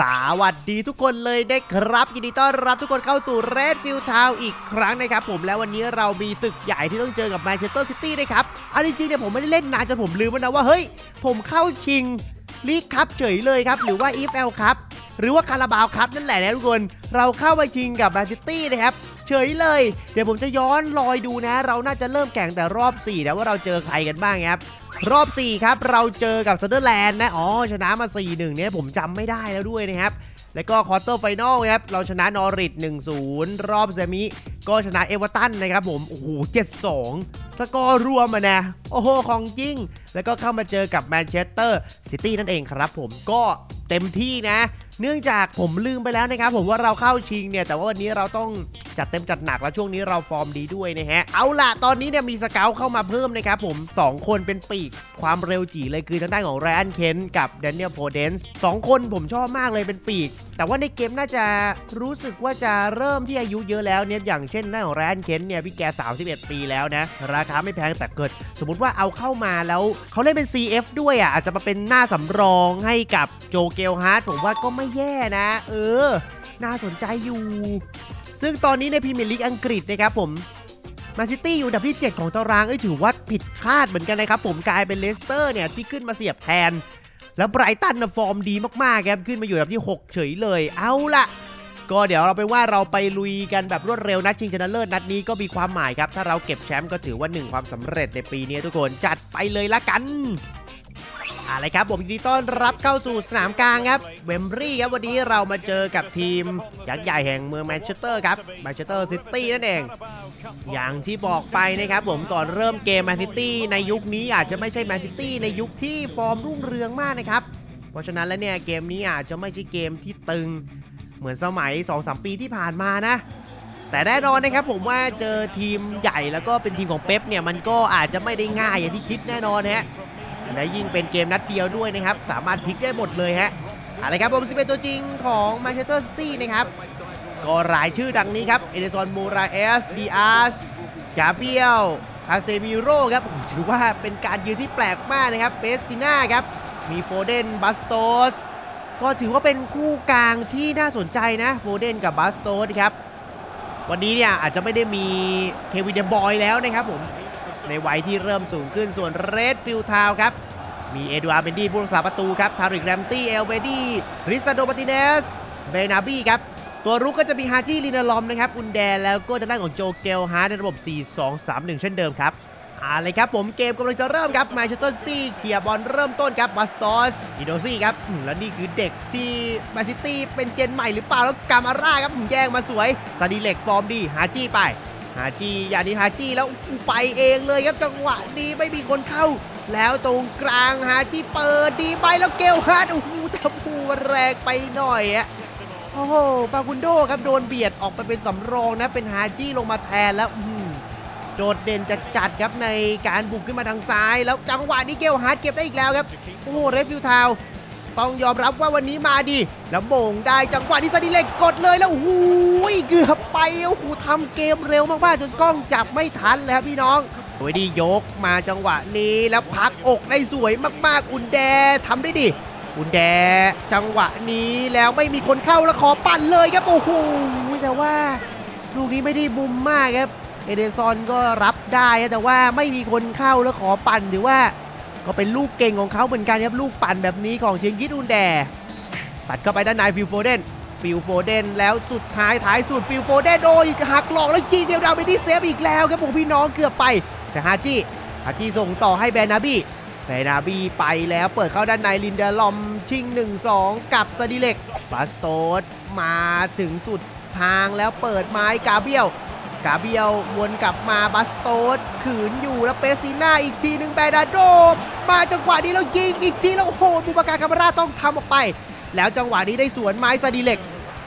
สวัสดีทุกคนเลยได้ครับ ยินดีต้อนรับทุกคนเข้าสู่เรดฟิลทาวอีกครั้งนะครับผมแล้ววันนี้เรามีศึกใหญ่ที่ต้องเจอกับแมนเชสเตอร์ซิตี้นะครับเอาจริงๆเนี่ยผมไม่ได้เล่นนานจนผมลืมไปนะว่าเฮ้ย ผมเข้าชิงลีกครับเฉยเลยครับ หรือว่า EFL ครับหรือว่าคาราบาวครับนั่นแหละนะทุกคน เราเข้าไปชิงกับแมนซิตี้นะครับ เฉยเลย เดี๋ยวผมจะย้อนรอยดูนะ เราน่าจะเริ่มแข่งแต่รอบ4นะว่าเราเจอใครกันบ้างครับรอบ 4 ครับ เราเจอกับซันเดอร์แลนด์นะ อ๋อ ชนะมา 4-1 เนี่ยผมจำไม่ได้แล้วด้วยนะครับ แล้วก็ควอเตอร์ไฟนอลครับ เราชนะนอริท1-0 รอบเซมิก็ชนะเอเวอร์ตันนะครับผม โอ้โห 7-2 สกอร์รวมอะนะ โอ้โห ของจริง แล้วก็เข้ามาเจอกับแมนเชสเตอร์ซิตี้นั่นเองครับผมก็เต็มที่นะ เนื่องจากผมลืมไปแล้วนะครับผมว่าเราเข้าชิงเนี่ยแต่ว่าวันนี้เราต้องจัดเต็มจัดหนักแล้วช่วงนี้เราฟอร์มดีด้วยนะฮะ เอาล่ะ ตอนนี้เนี่ยมีสเกลเข้ามาเพิ่มนะครับผม 2 คนเป็นปีกความเร็วจีเลยคือทางด้านของไรอันเคนกับแดเนียลโพเดนส์สองคนผมชอบมากเลยเป็นปีก แต่ว่าในเกมน่าจะรู้สึกว่าจะเริ่มที่อายุเยอะแล้วเนี่ยอย่างเช่นหน้าของไรอันเคนเนี่ยพี่แก 31 ปีแล้วนะ ราคาไม่แพงแต่เกิด สมมติว่าเอาเข้ามาแล้วเขาเล่นเป็น CF ด้วยอะอาจจะมาเป็นหน้าสำรองให้กับโจเกลฮาร์ดผมว่าก็ไม่แย่นะ เออ น่าสนใจอยู่ ซึ่งตอนนี้ในพรีเมียร์ลีกอังกฤษนะครับผมมนซิตี้อยู่อันดับที่ 7 ของตารางเอ้ยถือว่าผิดคาดเหมือนกันนะครับผมกลายเป็นเลสเตอร์เนี่ยที่ขึ้นมาเสียบแทน แล้วไบรตันนะฟอร์มดีมากๆครับขึ้นมาอยู่อันดับที่ 6 เฉยเลย เอาละก็เดี๋ยวเราไปว่าเราไปลุยกันแบบรวดเร็วนัดชิงชนะเลิศนัดนี้ก็มีความหมายครับ ถ้าเราเก็บแชมป์ก็ถือว่าหนึ่งความสำเร็จในปีนี้ทุกคนจัดไปเลยละกัน อะไรครับผมยินดีต้อนรับเข้าสู่สนามกลางครับเวมบรีครับวันนี้เรามาเจอกับทีมยักษ์ใหญ่แห่งเมืองแมนเชสเตอร์ครับแมนเชสเตอร์ซิตี้นั่นเอง อย่างที่บอกไปนะครับผมก่อนเริ่มเกมแมนซิตี้ในยุคนี้อาจจะไม่ใช่แมนซิตี้ในยุคที่ฟอร์มรุ่งเรืองมากนะครับ เพราะฉะนั้นแล้วเนี่ยเกมนี้อาจจะไม่ใช่เกมที่ตึง เหมือนสมัย 2-3 ปีที่ผ่านมานะแต่แน่นอนนะครับผมว่าเจอทีมใหญ่แล้วก็เป็นทีมของเป๊ปเนี่ยมันก็อาจจะไม่ได้ง่ายอย่างที่คิดแน่นอนฮะ และยิ่งเป็นเกมนัดเดียวด้วยนะครับ สามารถพลิกได้หมดเลยฮะอะไรครับผม11ตัวจริงของแมนเชสเตอร์ซิตี้นะครับก็รายชื่อดังนี้ครับ เอเดซอนมูราเอสดีอาร์สกาเบียลคาเซมิโร่ครับถือว่าเป็นการยืนที่แปลกมากนะครับเบสติน่าครับ มีโฟเดนบัสโตสก็ถือว่าเป็นคู่กลางที่น่าสนใจนะโฟเดนกับบัสโตสครับ วันนี้เนี่ยอาจจะไม่ได้มีเควินเดบอยแล้วนะครับผม ในวัยที่เริ่มสูงขึ้นส่วนเรดฟิลทาวครับ มีเอ็ดูอาร์เบนดี้ผู้รักษาประตูครับ ทาริกแรมตี้ เอลเบดี้ริซาโดมาติเนส เบนาบี้ครับ ตัวรุกก็จะมีฮาจิลินาลอมนะครับ อุนแดนแล้วก็ทางด้านของโจเกลฮาร์ในระบบ 4-2-3-1 เช่นเดิมครับอาเลยครับผมเกมกำลังจะเริ่มครับแมนเชสเตอร์ซิตี้เคลียบอลเริ่มต้นครับบัสตอสอิโดซี่ครับและนี่คือเด็กที่แมนซิตี้เป็นเจนใหม่หรือเปล่าแล้วกามาร่าครับอืมแย่งมาสวยซาดิเล็กฟอร์มดีฮาจิไป ฮาจียานิฮาจีแล้วไปเองเลยครับจังหวะนี้ไม่มีคนเข้า แล้วตรงกลางฮาจีเปิดดีไปแล้วเกลฮาร์ดโอ้โหแต่ผูแรงไปหน่อยอะโอ้โหฟากุนโดครับโดนเบียดออกไปเป็นสำรองนะเป็นฮาจีลงมาแทนแล้วโดดเด่นจัดจัดครับในการบุกขึ้นมาทางซ้าย แล้วจังหวะนี้เกลฮาร์ดเก็บได้อีกแล้วครับ โอ้โหเรฟฟิวทาว ต้องยอมรับว่าวันนี้มาดีแล้วโมงได้จังหวะที่ซาดิเล็กกดเลยแล้วโอ้โหเกือบไปโอ้โหทำเกมเร็วมากๆจนกล้องจับไม่ทันเลยครับพี่น้องโอ้ยดียกมาจังหวะนี้แล้วพักอกได้สวยมากๆ อุนแดทำได้ดิอุนแดจังหวะนี้แล้วไม่มีคนเข้าแล้วขอปั่นเลยครับโอ้โหแต่ว่าลูกนี้ไม่ได้บุมมากครับเอเดซอนก็รับได้แต่ว่าไม่มีคนเข้าแล้วขอปั่นถือว่า ก็เป็นลูกเก่งของเขาเหมือนกันครับ ลูกปั่นแบบนี้ของเชียงยิดอุนแดตัดเข้าไปด้านในฟิลโฟเดนฟิลโฟเดนแล้วสุดท้ายท้ายสุดฟิลโฟเดนโดยหักหลอกแล้วจีเดียวดาวไปที่เซฟอีกแล้วครับผมพี่น้องเกือบไป แต่ฮาจิฮาจิส่งต่อให้แบรนาบี้แบรนาบี้ไปแล้วเปิดเข้าด้านในลินเดอร์ลอมชิง 1-2 กับสดิเล็กบาสโตสมาถึงสุดทางแล้วเปิดไม้กาเบียล กาเบียววนกลับมาบัสโตสขืนอยู่แล้วเปซีน่าอีกทีหนึ่งแบดาโดมาจังหวะนี้แล้วยิงอีกทีแล้วโหบูบาการคามราต้องทำออกไป แล้วจังหวะนี้ได้สวนไม้ซาดิเล็ก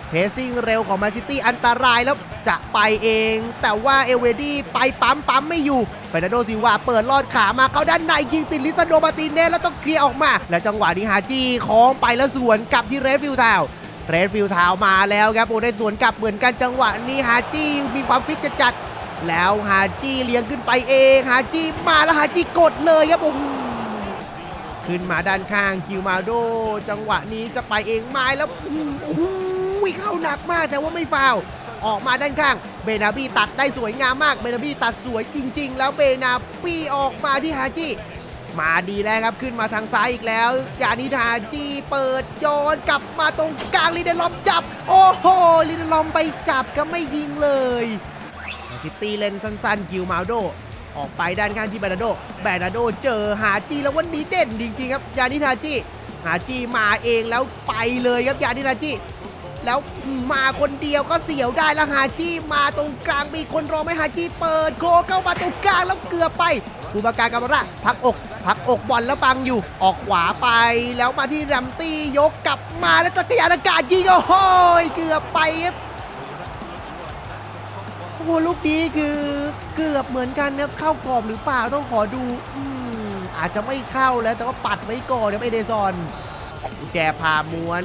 เพสซิ่งเร็วของแมนซิตี้อันตรายแล้วจะไปเอง แต่ว่าเอเวดี้ไปปั๊มปั๊มไม่อยู่เฟรนันโดซิลวาเปิดลอดขามาเข้าด้านในยิงติดลิซาโดมาตินเนสแล้วต้องเคลียร์ออกมา แล้วจังหวะนี้ฮาจี้คล้องไปแล้วสวนกลับที่เรฟิลด์ทาว เรดฟิลด์ทาวมาแล้วครับโอ้ได้สวนกลับเหมือนกันจังหวะนี้ฮาจี้มีความฟิตจัดจัดๆแล้วฮาจี้เลี้ยงขึ้นไปเองฮาจี้มาแล้วฮาจี้กดเลยครับโอ้โหขึ้นมาด้านข้างคิวมาโด จังหวะนี้จะไปเองไม้แล้วอื้อโอ้โหเข้าหนักมากแต่ว่าไม่ฟาวออกมาด้านข้างเบนาบี้ตัดได้สวยงามมากเบนาบี้ตัดสวยจริง ๆ แล้วเบนาบี้ออกมาที่ฮาจิ มาดีแล้วครับขึ้นมาทางซ้ายอีกแล้วยานิทาจีเปิดโยนกลับมาตรงกลางลีเดลอมจับ โอ้โหลีเดลอมไปจับก็ไม่ยิงเลยซิตี้เล่นสั้นๆคิวมาโดออกไปด้านข้างที่แบรนาโดแบรนาโดเจอหาจีแล้ววันนี้เด่นจริงๆครับยานิทาจิหาจีมาเองแล้วไปเลยครับยานิทาจิ แล้วมาคนเดียวก็เสียวได้แล้วหาจีมาตรงกลางมีคนรอไหมหาจีเปิดโคเข้ามาตรงกลางแล้วเกือบไปบูบาการกามระพักอก พักอกบอลแล้วบังอยู่ ออกขวาไป แล้วมาที่แรมตี้ยกกลับมาแล้วจักรยานอากาศยิงโอ้โหเกือบไปครับโอ้โหลูกนี้คือเกือบเหมือนกันนะเข้ากรอบหรือเปล่าต้องขอดูอืมอาจจะไม่เข้าแล้วแต่ว่าปัดไว้ก่อนครับเอเดซอนกุญแจพาม้วน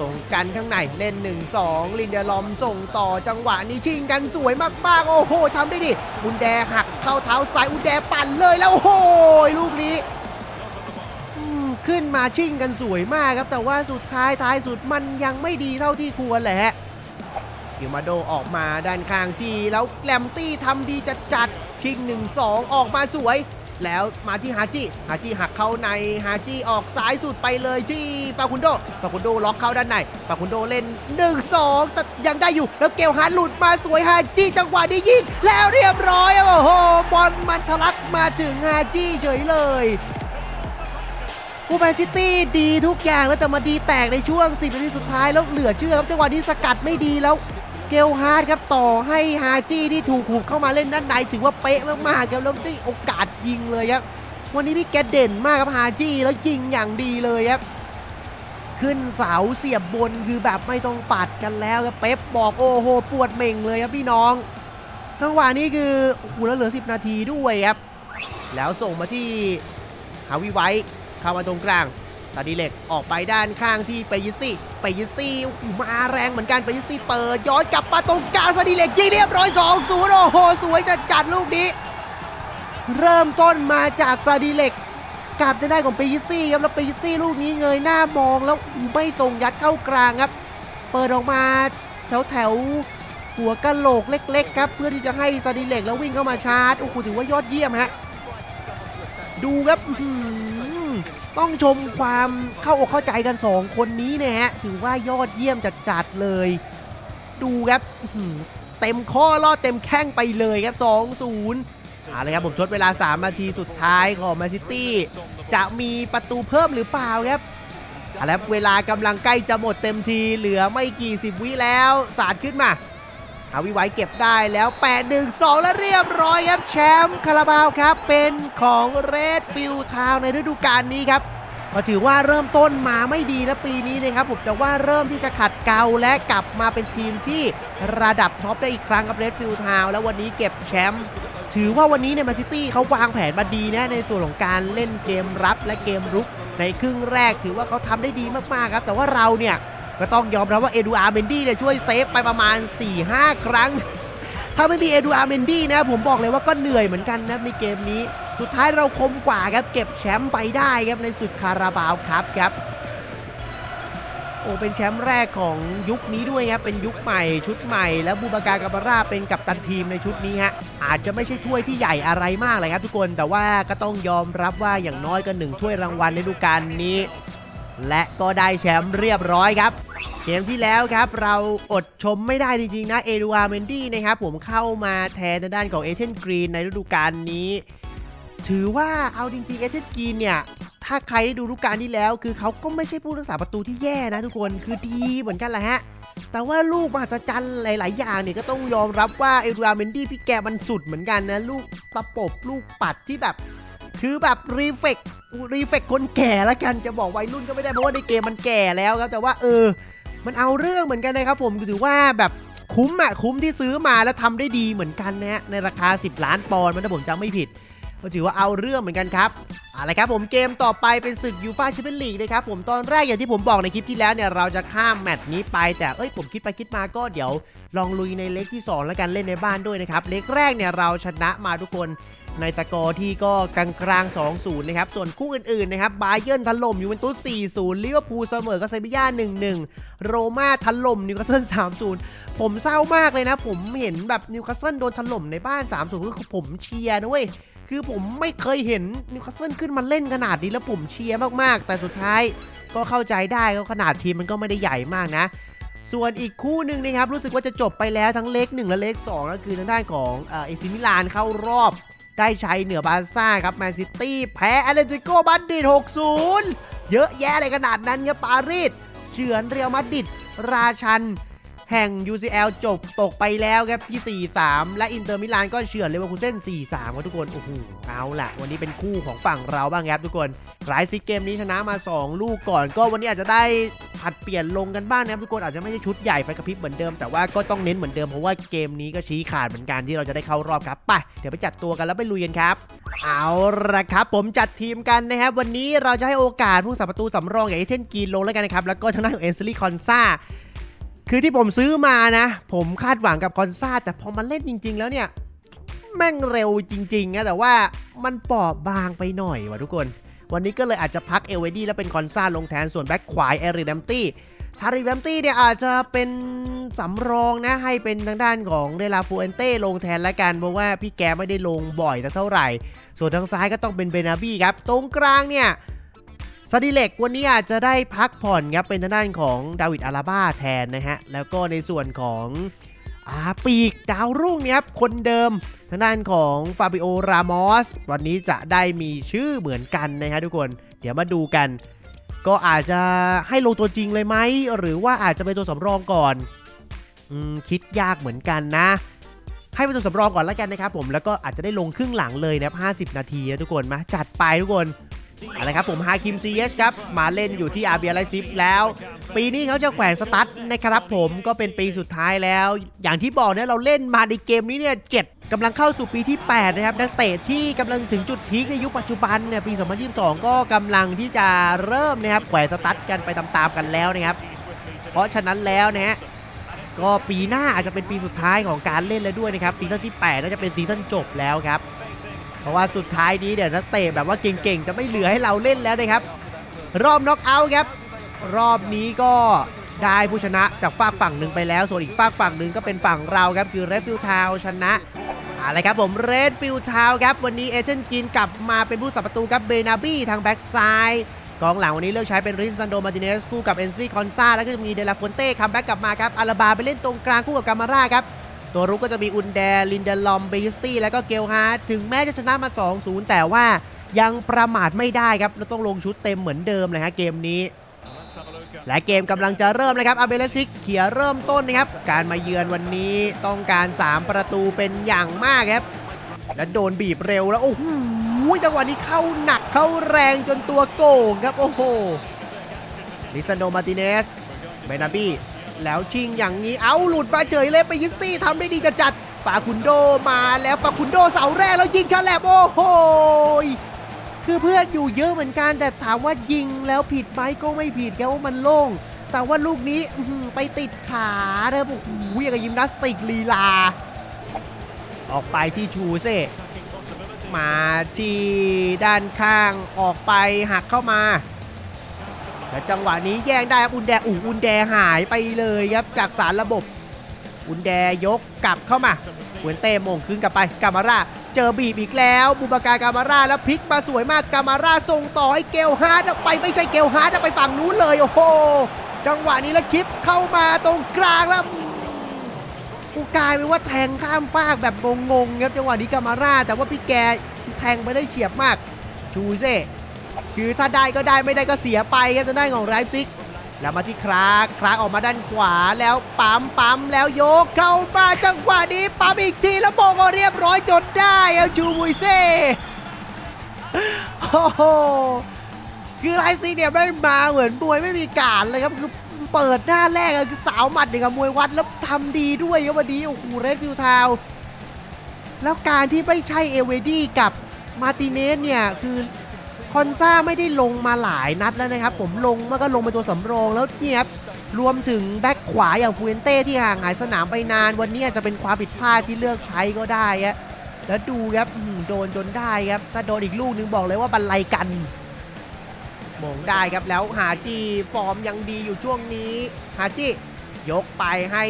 ส่งกันข้างในเล่น 1 2 ลินเดลอมส่งต่อจังหวะนี้ชิงกันสวยมากๆ โอ้โหทำได้ดิอุนแดหักเข้าเท้าซ้ายอุนแดปั่นเลยแล้วโอ้โหลูกนี้ขึ้นมาชิงกันสวยมากครับ แต่ว่าสุดท้ายท้ายสุดมันยังไม่ดีเท่าที่ควรแหละคิวมาโดออกมาด้านข้างทีแล้วแลมตี้ทำดีจัดจัดชิง 1 2 ออกมาสวย แล้วมาที่ฮาจิฮาจิหักเข้าในฮาจิออกซ้ายสุดไปเลยที่ฟาคุนโดฟาคุนโดล็อกเข้าด้านในฟาคุนโดเล่น 1 2 แต่ยังได้อยู่ แล้วเกลฮาร์หลุดมาสวยฮาจิจังหวะนี้ยิงแล้วเรียบร้อยโอ้โหบอลมันทะลักมาถึงฮาจิเฉยเลยผู้แมนซิตี้ดีทุกอย่างแล้วแต่มาดีแตกในช่วง 10 นาทีสุดท้ายแล้วเหลือเชื่อครับจังหวะนี้สกัดไม่ดีแล้ว เกลฮาร์ดครับต่อให้ฮาจี้ที่ถูกหุบเข้ามาเล่นด้านในถือว่าเป๊ะมากๆครับแล้วได้โอกาสยิงเลยครับวันนี้พี่แกเด่นมากครับฮาจี้แล้วยิงอย่างดีเลยครับขึ้นเสาเสียบบนคือแบบไม่ต้องปัดกันแล้วครับเป๊ปบอกโอ้โหปวดเม่งเลยครับพี่น้องจังหวะนี้คือโอ้โหแล้วเหลือ 10 นาทีด้วยครับแล้วส่งมาที่ฮาวิไวท์เข้ามาตรงกลาง ตาดีเล็กออกไปด้านข้างที่ไปยิสตี้ไปยิสตี้มาแรงเหมือนกันไปยิสตี้เปิดย้อนกลับมาตรงกลางซาดีเล็กยิงเรียบร้อย2 0โอ้โหสวยจัดจัดลูกนี้ เริ่มต้นมาจากซาดีเล็กกลับได้ของไปยิสตี้ครับแล้วไปยิสตี้ลูกนี้เงยหน้ามองแล้วไม่ตรงยัดเข้ากลางครับ เปิดออกมาแถวแถวหัวกะโหลกเล็กๆครับเพื่อที่จะให้ซาดีเล็กแล้ววิ่งเข้ามาชาร์จโอ้โหถือว่ายอดเยี่ยมฮะดูครับ ต้องชมความเข้าอกเข้าใจกัน 2 คนนี้นะฮะ ถือว่ายอดเยี่ยมจัดๆเลย ดูครับเต็มข้อลอดเต็มแข้งไปเลยครับ 2-0เอาเลยครับผมทดเวลา 3 นาทีสุดท้ายของแมนซิตี้ จะมีประตูเพิ่มหรือเปล่าครับเอาละครับเวลากำลังใกล้จะหมดเต็มทีเหลือไม่กี่สิบวิแล้ว สาดขึ้นมา หาวิไว้เก็บได้แล้ว 8 1 2 แล้วเรียบร้อยครับ แชมป์คาราบาวครับ เป็นของเรดฟิลทาวในฤดูกาลนี้ครับก็ถือว่าเริ่มต้นมาไม่ดีนะปีนี้นะครับผมจะว่าเริ่มที่จะขัดเกลาและกลับมาเป็นทีมที่ระดับท็อปได้อีกครั้งกับเรดฟิลทาวแล้ววันนี้เก็บแชมป์ถือว่าวันนี้เนี่ยมนซิตี้เขาวางแผนมาดีนะในส่วนของการเล่นเกมรับและเกมรุกในครึ่งแรกถือว่าเขาทำได้ดีมากๆครับ แต่ว่าเราเนี่ย ก็ต้องยอมรับว่าเอดูอาร์เมนดี้เนี่ยช่วยเซฟไปประมาณ 4-5 ครั้ง ถ้าไม่มีเอดูอาร์เมนดี้นะผมบอกเลยว่าก็เหนื่อยเหมือนกันนะในเกมนี้ สุดท้ายเราคมกว่าครับเก็บแชมป์ไปได้ครับในศึกคาราบาวครับครับโอ้เป็นแชมป์แรกของยุคนี้ด้วยครับเป็นยุคใหม่ชุดใหม่ แล้วบูบากากาบาร่าเป็นกัปตันทีมในชุดนี้ฮะอาจจะไม่ใช่ถ้วยที่ใหญ่อะไรมากเลยครับทุกคนแต่ว่าก็ต้องยอมรับว่าอย่างน้อยก็หนึ่งถ้วยรางวัลในฤดูกาลนี้ และก็ได้แชมป์เรียบร้อยครับ เกมที่แล้วครับ เราอดชมไม่ได้จริงๆนะเอดูอาร์เมนดี้นะครับผมเข้ามาแทนทางด้านของเอเทนกรีนในฤดูกาลนี้ ถือว่าเอาจริงๆเอเทนกรีนเนี่ยถ้าใครได้ดูฤดูกาลที่แล้ว คือเขาก็ไม่ใช่ผู้รักษาประตูที่แย่นะทุกคนคือดีเหมือนกันแหละฮะแต่ว่าลูกมหัศจรรย์หลาย ๆ อย่างเนี่ยก็ต้องยอมรับว่าเอดูอาร์เมนดี้พี่แกมันสุดเหมือนกันนะลูกประปบลูกปัดที่แบบ คือแบบรีเฟกรีเฟกคนแก่ละกันจะบอกวัยรุ่นก็ไม่ได้เพราะว่าในเกมมันแก่แล้วครับแต่ว่าเออ มันเอาเรื่องเหมือนกันนะครับผมถือว่าแบบคุ้มอะคุ้มที่ซื้อมาแล้วทำได้ดีเหมือนกันนะฮะในราคา 10 ล้านปอนด์มันถ้าผมจำไม่ผิด ก็ถือว่าเอาเรื่องเหมือนกันครับเอาละครับผมเกมต่อไปเป็นศึกยูฟ่าแชมเปี้ยนลีกนะครับผมตอนแรกอย่างที่ผมบอกในคลิปที่แล้วเนี่ยเราจะข้ามแมตช์นี้ไปแต่เอ้ยผมคิดไปคิดมาก็เดี๋ยวลองลุยในเล็กที่ 2 แล้วกันเล่นในบ้านด้วยนะครับเล็กแรกเนี่ยเราชนะมาทุกคนในสกอที่ก็กลางกลางๆ2-0 นะครับ ส่วนคู่อื่นๆนะครับบาเยิร์นถล่มยูเวนตุส4-0ลิเวอร์พูลเสมอกับเซบีย่า1-1 โรม่าถล่มนิวคาสเซิล3-0 ผมเศร้ามากเลยนะ ผมเห็นแบบนิวคาสเซิลโดนถล่มในบ้าน 3-0คือผมเชียร์นะเว้ย คือผมไม่เคยเห็นนิวคาสเซิลขึ้นมาเล่นขนาดนี้แล้วผมเชียร์มากๆ แต่สุดท้ายก็เข้าใจได้ก็ขนาดทีมมันก็ไม่ได้ใหญ่มากนะ ส่วนอีกคู่หนึ่งนะครับ รู้สึกว่าจะจบไปแล้วทั้งเล็ก1และเล็ก2ก็คือทางด้านของเอซิมิลานเข้ารอบได้ใชัยเหนือบาร์ซ่าครับแมนซิตี้แพ้แอตเลติโกบัดดิด6-0 เยอะแยะเลยขนาดนั้นครับปารีสเฉือนเรียลมาดริดราชัน แห่ง UCL จบตกไปแล้วครับที่ 4-3 และอินเตอร์มิลานก็เฉือนเลเวอร์คูเซ่น4-3ครับทุกคน โอ้โห เอาล่ะ วันนี้เป็นคู่ของฝั่งเราบ้างครับทุกคนหลายซิเกมนี้ชนะมา 2 ลูกก่อน ก็วันนี้อาจจะได้ผัดเปลี่ยนลงกันบ้างนะครับทุกคนอาจจะไม่ใช่ชุดใหญ่ไฟกระพริบเหมือนเดิมแต่ว่าก็ต้องเน้นเหมือนเดิมเพราะว่าเกมนี้ก็ชี้ขาดเหมือนกันที่เราจะได้เข้ารอบครับไปเดี๋ยวไปจัดตัวกันแล้วไปลุยกันครับ เอาละครับ ผมจัดทีมกันนะครับ วันนี้เราจะให้โอกาสผู้สัประตูสำรองอย่างเอเทนกีนลงแล้วกันนะครับแล้วก็ทางด้านของเอนซิลี่คอนซา คือที่ผมซื้อมานะ ผมคาดหวังกับคอนซาแต่พอมาเล่นจริง ๆ แล้วเนี่ย แม่งเร็วจริงๆนะแต่ว่ามันปอบบางไปหน่อยว่ะทุกคน วันนี้ก็เลยอาจจะพักเอเวดี้แล้วเป็นคอนซาลงแทนส่วนแบ็คขวายเอริดัมตี้ทาริดัมตี้เนี่ยอาจจะเป็นสำรองนะให้เป็นทางด้านของเดลาฟูเอนเต้ลงแทนละกันเพราะว่าพี่แกไม่ได้ลงบ่อยสักเท่าไหร่ ส่วนทางซ้ายก็ต้องเป็นเบนาบี้ครับ ตรงกลางเนี่ย ซาดิเล็กวันนี้อาจจะได้พักผ่อนครับเป็นทางด้านของดาวิดอาราบ้าแทนนะฮะ แล้วก็ในส่วนของอาปีกดาวรุ่งเนี่ยครับคนเดิมทางด้านของฟาบิโอรามอสวันนี้จะได้มีชื่อเหมือนกันนะฮะทุกคน เดี๋ยวมาดูกัน ก็อาจจะให้ลงตัวจริงเลยไหม หรือว่าอาจจะเป็นตัวสำรองก่อนอคิดยากเหมือนกันนะ ให้เป็นตัวสำรองก่อนแล้วกันนะครับผมแล้วก็อาจจะได้ลงครึ่งหลังเลยนะ50 นาทีนะทุกคนมาจัดไปทุกคน อาละครับผมฮาคิมซีเอชครับมาเล่นอยู่ที่อาเบียไลซิฟแล้ว ปีนี้เขาจะแขวนสตั๊ดนะครับผมก็เป็นปีสุดท้ายแล้ว อย่างที่บอกเนี่ยเราเล่นมาในเกมนี้เนี่ยเจ็ดกำลังเข้าสู่ปีที่ 8 นะครับ นักเตะที่กำลังถึงจุดพีคในยุคปัจจุบันเนี่ยปี 2022 ก็กำลังที่จะเริ่มนะครับแขวนสตั๊ดกันไปตามๆกันแล้วนะครับ เพราะฉะนั้นแล้วนะฮะก็ปีหน้าอาจจะเป็นปีสุดท้ายของการเล่นแล้วด้วยนะครับซีซั่นที่8น่าจะเป็นซีซั่นจบแล้วครับ เพราะว่าสุดท้ายนี้เดี๋ยวนักเตะแบบว่าเก่งๆ จะไม่เหลือให้เราเล่นแล้วนะครับ รอบน็อกเอาท์ครับ รอบนี้ก็ได้ผู้ชนะจากฝากฝั่งหนึ่งไปแล้ว ส่วนอีกฝากฝั่งหนึ่งก็เป็นฝั่งเราครับ คือเรดฟิลทาวชนะอะไรครับผมเรดฟิลทาวครับ วันนี้เอเจนกินกลับมาเป็นผู้สับประตูครับเบนาบี้ทางแบ็กซ้ายกองหลังวันนี้เลือกใช้เป็นริซันโดมาติเนสคู่กับเอนซี่คอนซาแล้วก็มีเดลาฟอนเต้คัมแบ็กกลับมาครับอาราบาไปเล่นตรงกลางคู่กับกามาร่าครับ ตัวรุกก็จะมีอุนแดลินเดลอมเบสตี้ แล้วก็เกลฮาร์ทถึงแม้จะชนะมา 2-0 แต่ว่ายังประมาทไม่ได้ครับเราต้องลงชุดเต็มเหมือนเดิมเลยฮะเกมนี้ และเกมกำลังจะเริ่มเลยครับอาเบเลซิกเขียเริ่มต้นนะครับ การมาเยือนวันนี้ต้องการ 3 ประตูเป็นอย่างมากครับ และโดนบีบเร็วแล้ว โอ้โหจังหวะนี้เข้าหนักเข้าแรงจนตัวโก่งครับ โอ้โหลิซานโดมาติเนสเบนาบี้ แล้วชิงอย่างนี้เอาหลุดมาเฉยเลยไปยิสตี้ทำได้ดีกระจัดฟาคุนโดมาแล้วฟาคุนโดเสาแรกแล้วยิงฉลับโอ้โหคือเพื่อนอยู่เยอะเหมือนกันแต่ถามว่ายิงแล้วผิดไหมก็ไม่ผิดแค่ว่ามันโล่ง แต่ว่าลูกนี้ไปติดขาเด้อโอ้โหอย่างกับยิมนาสติกลีลา ออกไปที่ชูเซมาที่ด้านข้างออกไปหักเข้ามา และจังหวะนี้แย่งได้ครับอุนแดอูอุนแดหายไปเลยครับจากสารระบบ อุนแดยกกลับเข้ามาเวนเต้โมงคืนกลับไปกามาร่าเจอบีบอีกแล้วบูบาการกามาร่าแล้วพลิกมาสวยมากกามาร่าส่งต่อให้เกลฮาร์ดไปไม่ใช่เกลฮาร์ดไปฝั่งนู้นเลยโอ้โหจังหวะนี้แล้วคลิปเข้ามาตรงกลางแล้วกูกลายเป็นว่าแทงข้ามฟากแบบงงๆครับจังหวะนี้กามาร่า แต่ว่าพี่แกแทงไปได้เฉียบมากชูเซ่ คือถ้าได้ก็ได้ไม่ได้ก็เสียไปครับจะได้ของไรซิก แล้วมาที่ครากครากออกมาด้านขวาแล้วปั๊มปั๊มแล้วยกเข้ามาจังหวะนี้ปั๊มอีกทีแล้วโมงก็เรียบร้อยจนได้เอาชูมุยเซ่โอ้โหคือไรซิกเนี่ยไม่มาเหมือนมวยไม่มีการเลยครับคือเปิดหน้าแรกคือสาวหมัดอย่างกับมวยวัดแล้วทำดีด้วยครับวันนี้โอ้โหเรดฟิวทาวแล้วการที่ไม่ใช่เอเวดี้กับมาติเนสเนี่ยคือ คอนซ่าไม่ได้ลงมาหลายนัดแล้วนะครับ ผมลงมันก็ลงเป็นตัวสำรองแล้วเนี่ยครับรวมถึงแบ็คขวาอย่างฟูเอนเต้ที่ห่างหายสนามไปนาน วันนี้อาจจะเป็นความผิดพลาดที่เลือกใช้ก็ได้ฮะแล้วดูครับโดนจนได้ครับถ้าโดนอีกลูกนึงบอกเลยว่าบันไลกันมงได้ครับแล้วหาจีฟอร์มยังดีอยู่ช่วงนี้หาจียกไปให้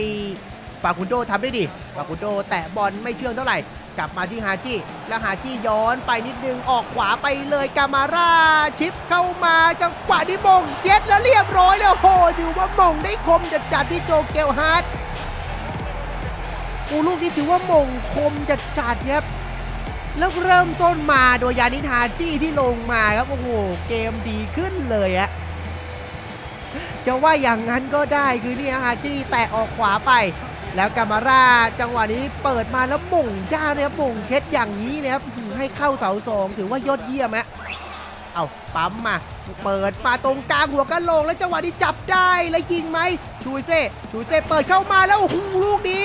ฟาคุนโดทำได้ดีฟาคุนโดแตะบอลไม่เชื่องเท่าไหร่ กลับมาที่ฮาจิแล้วฮาจิย้อนไปนิดนึงออกขวาไปเลยกามาร่าชิปเข้ามาจังหวะที่มงเช็ดแล้วเรียบร้อยแล้วโหถือว่ามงได้คมจัดจัดที่โจเกลฮาร์ดอูลูกนี้ถือว่ามงคมจัดจัดครับแล้วเริ่มต้นมาโดยยานิทาจิที่ลงมาครับโอ้โหเกมดีขึ้นเลยอะจะว่าอย่างนั้นก็ได้คือเนี่ยฮาจิแตะออกขวาไป แล้วกามาร่าจังหวะนี้เปิดมาแล้วม่งย่าเนี่ยมงเช็ดอย่างนี้เนะครับอื้อให้เข้าเสาสองถือว่ายอดเยี่ยมฮะเอาปั๊มมาเปิดมาตรงกลางหัวกะโหลกแล้วจังหวะนี้จับได้แล้วยิงไหมชูเซ่ชูเซ่เปิดเข้ามาแล้วโอ้โหลูกนี้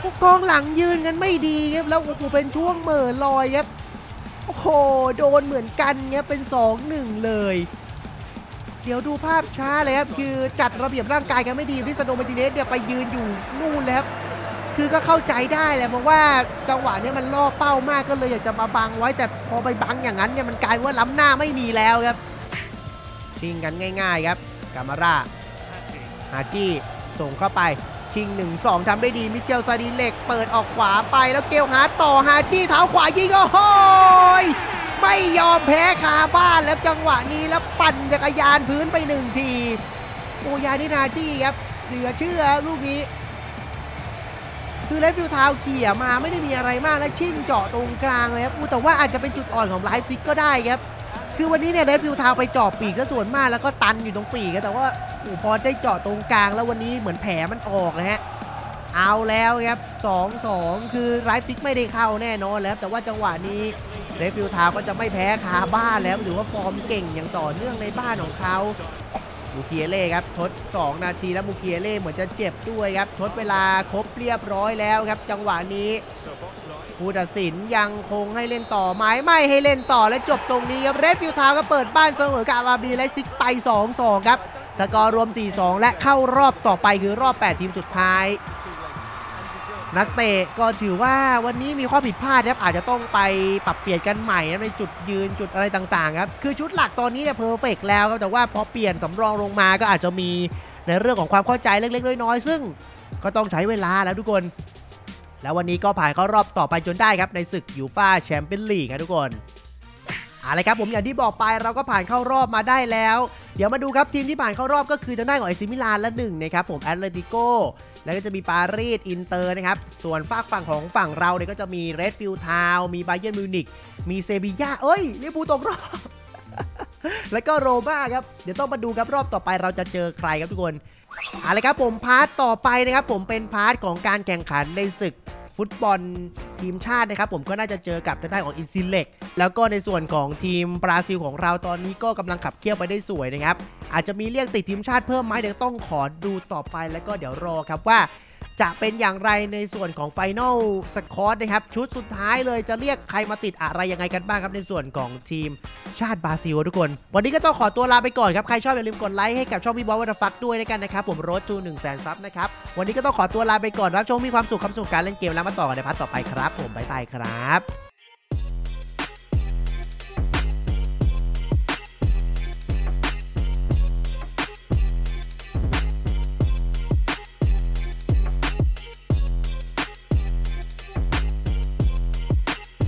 พวกกองหลังยืนกันไม่ดีครับแล้วโอ้โหเป็นช่วงเหม่อลอยครับโอ้โหโดนเหมือนกันครับเป็นสองหนึ่งเลย เดี๋ยวดูภาพช้าเลยครับ คือจัดระเบียบร่างกายกันไม่ดีที่สโนมาติเนสเนี่ยไปยืนอยู่นู่นเลยครับ คือก็เข้าใจได้แหละเพราะว่าจังหวะเนี้มันล่อเป้ามากก็เลยอยากจะมาบังไว้ แต่พอไปบังอย่างนั้นเนี่ยมันกลายว่าล้ำหน้าไม่มีแล้วครับชิงกันง่าย ๆ ครับกามาร่าฮาจี้ส่งเข้าไปชิง 1 2ทำได้ดี มิเชลซาดิเล็ก เปิดออกขวาไปแล้วเกลฮาร์ตต่อฮาจี้เท้าขวายิงโอ้โหย ไม่ยอมแพ้คาบ้านแล้วจังหวะนี้แล้วปั่นจักรยานพื้นไปหนึ่งทีโอยานินาจี้ครับเหลือเชื่อลูกนี้ คือเลฟฟิวทาวเขี่ยมาไม่ได้มีอะไรมากแล้วชิ่งเจาะตรงกลางเลยครับอู้แต่ว่าอาจจะเป็นจุดอ่อนของไลฟ์ซิกก็ได้ครับคือวันนี้เนี่ยเลฟฟิวทาวไปเจาะปีกซะส่วนมากแล้วก็ตันอยู่ตรงปีกแต่ว่าอ้พอได้เจาะตรงกลาง แล้ววันนี้เหมือนแผลมันออกนะฮะเอาแล้วครับ2-2คือไลฟ์ซิกไม่ได้เข้าแน่นอนแล้ว แต่ว่าจังหวะนี้ เรฟิลทาวก็จะไม่แพ้คาบ้านแล้วถือว่าฟอร์มเก่งอย่างต่อเนื่องในบ้านของเขามูเกียเล่ครับทด 2 นาทีแล้วมูเกียเล่เหมือนจะเจ็บด้วยครับ ทดเวลาครบเรียบร้อยแล้วครับ จังหวะนี้ผู้ตัดสินยังคงให้เล่นต่อไหมไม่ให้เล่นต่อและจบตรงนี้ครับเรฟิลทาวก็เปิดบ้านเสมอกับอาบีไลฟ์ซิกไป 2-2 ครับสกอร์รวม 4-2 และเข้ารอบต่อไปคือรอบ 8 ทีมสุดท้าย นักเตะก็ถือว่าวันนี้มีข้อผิดพลาดครับอาจจะต้องไปปรับเปลี่ยนกันใหม่ในจุดยืนจุดอะไรต่างๆครับคือชุดหลักตอนนี้เนี่ยเพอร์เฟกแล้วครับแต่ว่าพอเปลี่ยนสำรองลงมาก็อาจจะมีในเรื่องของความเข้าใจเล็กๆน้อยๆซึ่งก็ต้องใช้เวลาแล้วทุกคน แล้ววันนี้ก็ผ่านเข้ารอบต่อไปจนได้ครับในศึกยูฟาแชมเปี้ยนลีกครับทุกคนอาละครับผมอย่างที่บอกไปเราก็ผ่านเข้ารอบมาได้แล้ว เดี๋ยวมาดูครับทีมที่ผ่านเข้ารอบก็คือทางด้านของเอซิมิลานและหนึ่งนะครับผมแอตเลติโก แล้วก็จะมีปารีสอินเตอร์นะครับ ส่วนฝากฝั่งของฝั่งเราเนี่ยก็จะมีเรดฟิลทาวมีไบเยนมิวนิกมีเซบียาเอ้ยลิเวอร์พูลตกรอบแล้วก็โรม่าครับ เดี๋ยวต้องมาดูครับรอบต่อไปเราจะเจอใครครับทุกคนเอาละครับผมพาร์ทต่อไปนะครับ ผมเป็นพาร์ทของการแข่งขันในศึก ฟุตบอลทีมชาตินะครับผมก็น่าจะเจอกับทางด้านของอินซิเล็กแล้วก็ในส่วนของทีมบราซิลของเราตอนนี้ก็กำลังขับเคี่ยวไปได้สวยนะครับอาจจะมีเรียกติดทีมชาติเพิ่มไหมเดี๋ยวต้องขอดูต่อไปแล้วก็เดี๋ยวรอครับว่า จะเป็นอย่างไรในส่วนของไฟนลสคอตนะครับ ชุดสุดท้ายเลยจะเรียกใครมาติดอะไรยังไงกันบ้างครับในส่วนของทีมชาติบราซิลทุกคน วันนี้ก็ต้องขอตัวลาไปก่อนครับ ใครชอบอย่าลืมกดไลค์ให้กับช่องพี่บอสวัตฟักด้วยนะกันนะครับ ผมโรดทูหนึ่งแสนซับนะครับ วันนี้ก็ต้องขอตัวลาไปก่อนรับชมมีความสุขความสุขการเล่นเกมแล้วมาต่อกันในพาร์ทต่อไปครับ ผมบ๊ายบายครับ